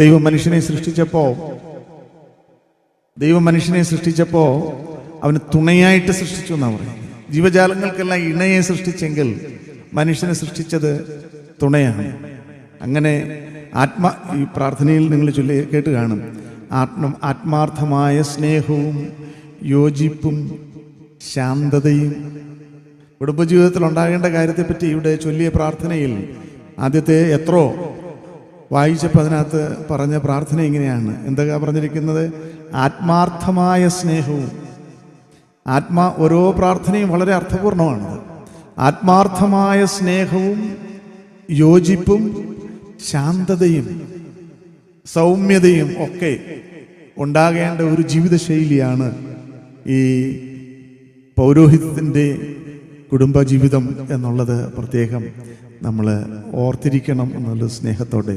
ദൈവം മനുഷ്യനെ സൃഷ്ടിച്ചപ്പോ ദൈവം മനുഷ്യനെ സൃഷ്ടിച്ചപ്പോ അവന് തുണയായിട്ട് സൃഷ്ടിച്ചു എന്നാ പറയുന്നത്. ജീവജാലങ്ങൾക്കെല്ലാം ഇണയെ സൃഷ്ടിച്ചെങ്കിൽ മനുഷ്യനെ സൃഷ്ടിച്ചത് തുണയാണ്. അങ്ങനെ ആത്മ ഈ പ്രാർത്ഥനയിൽ നിങ്ങൾ ചൊല്ലി കേട്ട് കാണും. ആത്മ ആത്മാർത്ഥമായ സ്നേഹവും യോജിപ്പും ശാന്തതയും. കുടുംബജീവിതത്തിൽ ഉണ്ടാകേണ്ട കാര്യത്തെപ്പറ്റി ഇവിടെ ചൊല്ലിയ പ്രാർത്ഥനയിൽ ആദ്യത്തെ എത്രോ വായിച്ചപ്പോൾ അതിനകത്ത് പറഞ്ഞ പ്രാർത്ഥന ഇങ്ങനെയാണ്. എന്തൊക്കെ പറഞ്ഞിരിക്കുന്നത്? ആത്മാർത്ഥമായ സ്നേഹവും. ആത്മാ ഓരോ പ്രാർത്ഥനയും വളരെ അർത്ഥപൂർണമാണ് ആത്മാർത്ഥമായ സ്നേഹവും യോജിപ്പും ശാന്തതയും സൗമ്യതയും ഒക്കെ ഉണ്ടാകേണ്ട ഒരു ജീവിതശൈലിയാണ് ഈ പൗരോഹിത്യത്തിന്റെ കുടുംബജീവിതം എന്നുള്ളത് പ്രത്യേകം നമ്മൾ ഓർത്തിരിക്കണം എന്നുള്ള സ്നേഹത്തോടെ